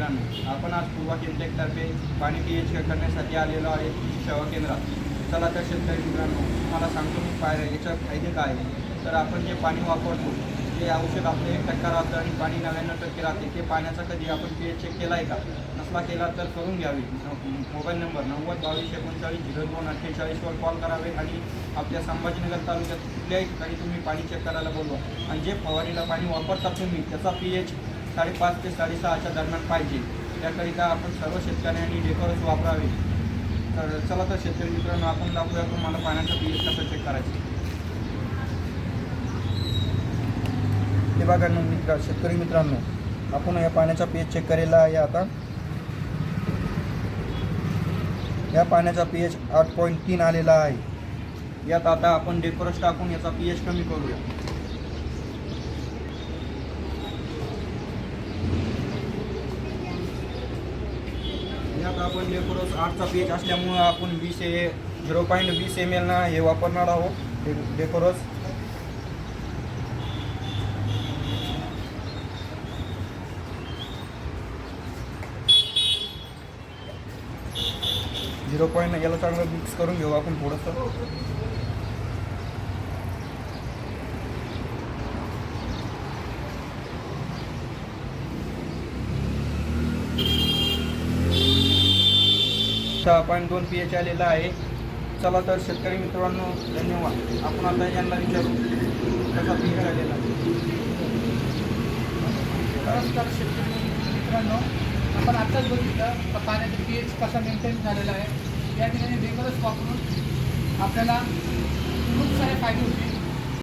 मित्रांनो आपण आज पूर्वा तर्फे पाणी पी एच करण्यासाठी आलेलो आहे सेवा केंद्रात चला तर शेतकरी मित्रांनो तुम्हाला सांगतो मी पाय याच्या फायदे काय आहे? तर आपण जे पाणी वापरतो ते औषध आपलं एक टक्का राहतं आणि पाणी नव्याण्णव टक्के राहते ते पाण्याचा कधी आपण पी एच चेक केला आहे का? नसला केला तर करून घ्यावी. मोबाईल नंबर नव्वद बावीस एकोणचाळीस झिरो दोन अठ्ठेचाळीसवर कॉल करावे आणि आपल्या संभाजीनगर तालुक्यात कुठल्याही ठिकाणी तुम्ही पाणी चेक करायला बोलवा. आणि जे फवारीला पाणी वापरतात तुम्ही त्याचा पी एच साडेपाच ते साडेसहाच्या दरम्यान पाहिजे. त्याकरिता आपण सर्व शेतकऱ्यांनी डेकोरस वापरावे. तर चला तर शेतकरी मित्रांनो आपण दाखवूया तुम्हाला पाण्याचा पी एच कसं चेक करायचं. हे बघा मित्र शेतकरी मित्रांनो आपण या पाण्याचा पी एच चेक केलेला आहे आता. या पाण्याचा पी एच आठ पॉईंट तीन आलेला आहे. यात आता आपण डेकोरस टाकून याचा पी एच कमी करूया. यात आपण डेकोरस आठचा पेज असल्यामुळं आपण वीस ए झिरो पॉईंट वीस एम एल ना हे वापरणार आहोत. डे झिरो पॉईंट याला चांगलं मिक्स करून घेऊ आपण थोडंसं. सहा पॉईंट दोन पी एच आलेला आहे. चला तर शेतकरी मित्रांनो धन्यवाद. आपण आता यांना विचारू. कसा पी एच आलेला? नमस्कार शेतकरी मित्रांनो. आपण आत्ताच बघितलं पाण्याचा पी एच कसा मेंटेन झालेला आहे. या ठिकाणी वेगळंच वापरून आपल्याला खूप सारे फायदे होतील